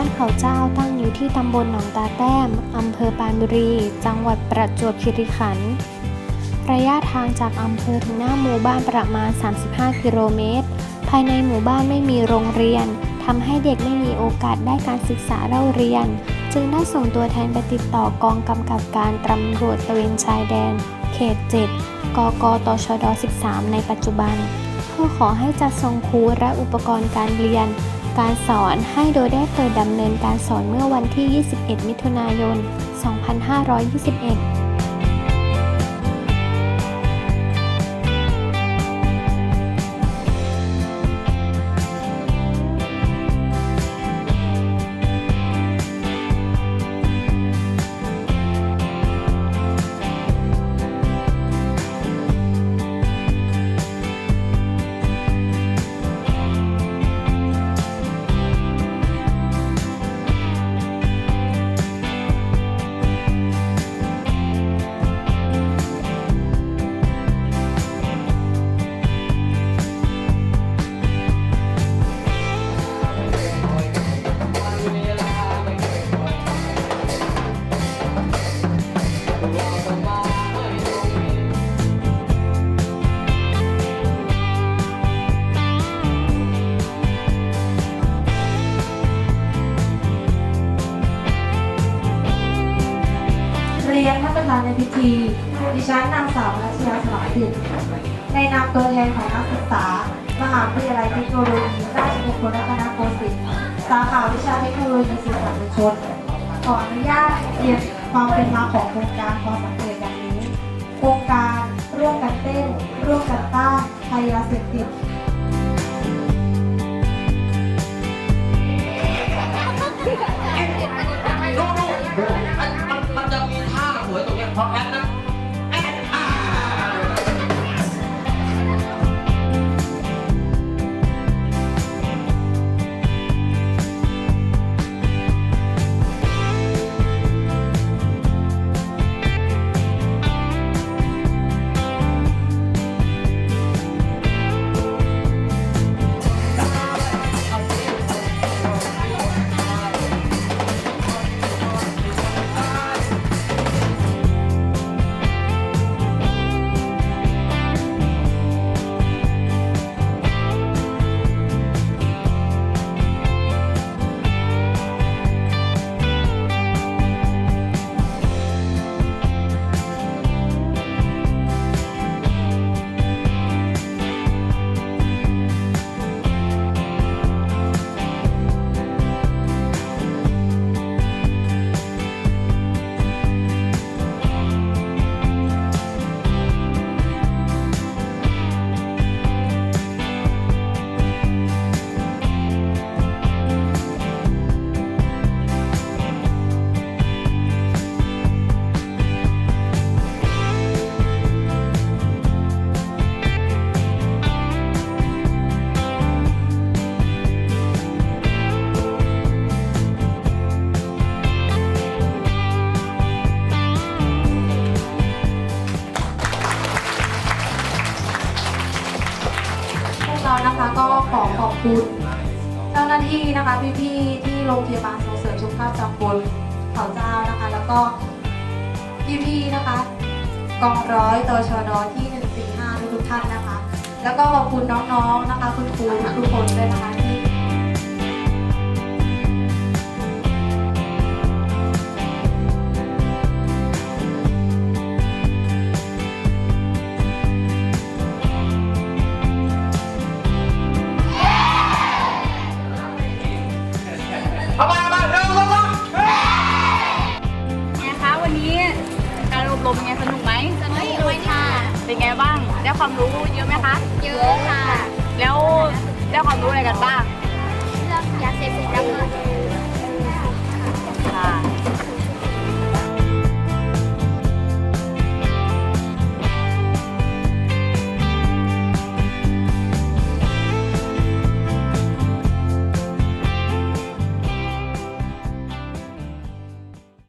บ้านเขาเจ้าตั้งอยู่ที่ตำบลหนองตาแต้ม อำเภอปานบุรี จังหวัดประจวบคีรีขันธ์ ระยะทางจากอำเภอถึงหน้าหมู่บ้านประมาณ 35 กิโลเมตร ภายในหมู่บ้านไม่มีโรงเรียน ทำให้เด็กไม่มีโอกาสได้การศึกษาเล่าเรียน จึงได้ส่งตัวแทนไปติดต่อกองกำกับการตำรวจตระเวนชายแดน เขต 7 กกตชด 13 ในปัจจุบัน เพื่อขอให้จัดส่งครูและอุปกรณ์การเรียน การสอนให้โดยได้เปิดดำเนินการสอนเมื่อวันที่ 21 มิถุนายน 2521านในพิธี ดิฉันนางสาวรัชยาสลายดิตในนามตัวแทนของนักศึกษา มหาวิทยาลัยเทคโนโลยีราชมงคลรัตนโกสินทร์สาขาวิชาเทคโนโลยีสื่อสารมวลชน ขออนุญาตเรียนความเป็นมาของโครงการความสังเกตดังนี้ โครงการร่วมกันเต้น ร่วมกันต้านภัยยาเสพติด นะคะก็ขอขอบคุณเจ้าหน้าที่นะคะพี่ๆที่โรงพยาบาลส่งเสริมสุขภาพตำบลเขาเจ้านะคะ แล้วก็พี่ๆนะคะกองร้อยตชดที่ 145 ทุกท่านนะคะ แล้วก็ขอบคุณน้องๆนะคะ คุณครูทุกคนด้วยนะคะ เป็นไงบ้าง ได้ความรู้เยอะไหมคะ เยอะค่ะ แล้วได้ความรู้อะไรกันบ้าง